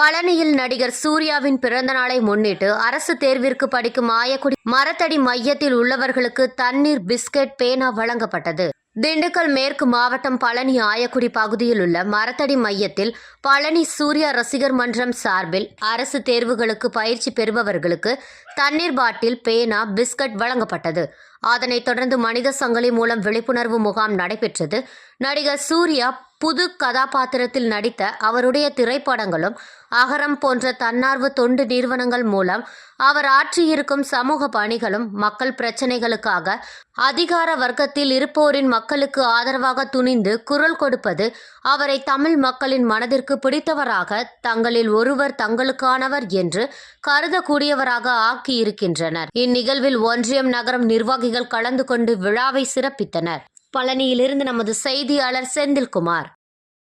பழனியில் நடிகர் சூர்யாவின் பிறந்த நாளை முன்னிட்டு அரசு தேர்விற்கு படிக்கும் ஆயக்குடி மரத்தடி மையத்தில் உள்ளவர்களுக்கு தண்ணீர் பிஸ்கட் பேனா வழங்கப்பட்டது. திண்டுக்கல் மேற்கு மாவட்டம் பழனி ஆயக்குடி பகுதியில் உள்ள மரத்தடி மையத்தில் பழனி சூர்யா ரசிகர் மன்றம் சார்பில் அரசு தேர்வுகளுக்கு பயிற்சி பெறுபவர்களுக்கு தண்ணீர் பாட்டில் பேனா பிஸ்கட் வழங்கப்பட்டது. அதனைத் தொடர்ந்து மனித சங்கிலி மூலம் விழிப்புணர்வு முகாம் நடைபெற்றது. நடிகர் சூர்யா புது கதாபாத்திரத்தில் நடித்த அவருடைய திரைப்படங்களும் அகரம் போன்ற தன்னார்வ தொண்டு நிறுவனங்கள் மூலம் அவர் ஆற்றியிருக்கும் சமூக பணிகளும் மக்கள் பிரச்சனைகளுக்காக அதிகார வர்க்கத்தில் இருப்போரின் மக்களுக்கு ஆதரவாக துணிந்து குரல் கொடுப்பது அவரை தமிழ் மக்களின் மனதிற்கு பிடித்தவராக தங்களில் ஒருவர் தங்களுக்கானவர் என்று கருதக்கூடியவராக ஆக்கியிருக்கின்றனர். இந்நிகழ்வில் ஒன்றியம் நகரம் நிர்வாகிகள் கலந்து கொண்டு விழாவை சிறப்பித்தனர். பழனியிலிருந்து நமது செய்தியாளர் செந்தில்குமார்.